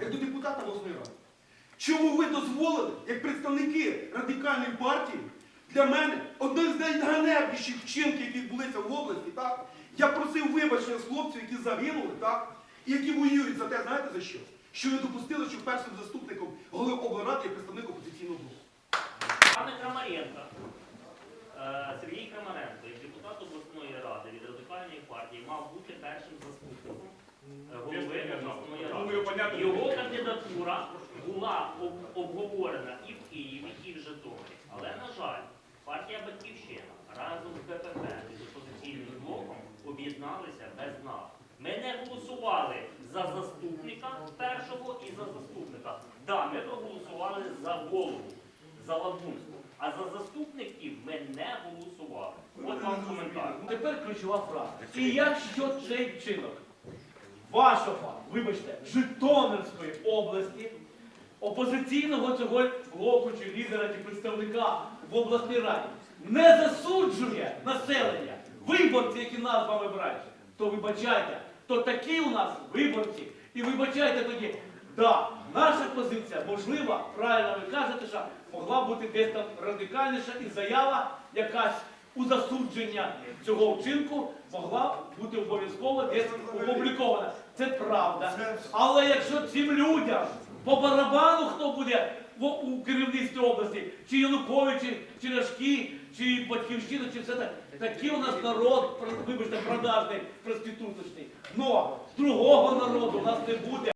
як до депутата обласної ради. Чому ви дозволили, як представники радикальної партії, для мене один з найганебніших вчинків, які відбулися в області, так? Я просив вибачення з хлопців, які загинули, так? І які воюють за те, знаєте за що? Що ви допустили, що першим заступником голови облради є представник опозиційного блоку. Пане Крамаренко, е, Сергій Крамаренко, як депутат обласної ради від радикальної партії, мав бути першим заступником е, голови обласної ради. Його кандидатура була обговорена і в Києві, і в Житомирі. Але, на жаль, партія Батьківщина разом з БПП і з опозиційним блоком об'єдналися без нас. Ми не голосували за заступника першого і за заступника. Да, ми проголосували за голову, за Лабунську. А за заступників ми не голосували. От вам коментар. Тепер ключова фраза. І якщо цей вчинок вашого, вибачте, Житомирської області, опозиційного цього блоку чи лідера чи представника в обласній раді. Не засуджує населення, виборці, які нас вами вибирають, то вибачайте, то такі у нас виборці. І вибачайте тоді, да, наша позиція, можлива, правильно ви кажете, що могла бути десь там радикальніша і заява якась у засудження цього вчинку могла бути обов'язково десь опублікована. Це правда. Але якщо цим людям по барабану хто буде у керівництві області, чи Янукович, чи, Ляшки, чи Батьківщина, чи все так, такий у нас народ, вибачте, продажний, проституточний. Но другого народу у нас не буде.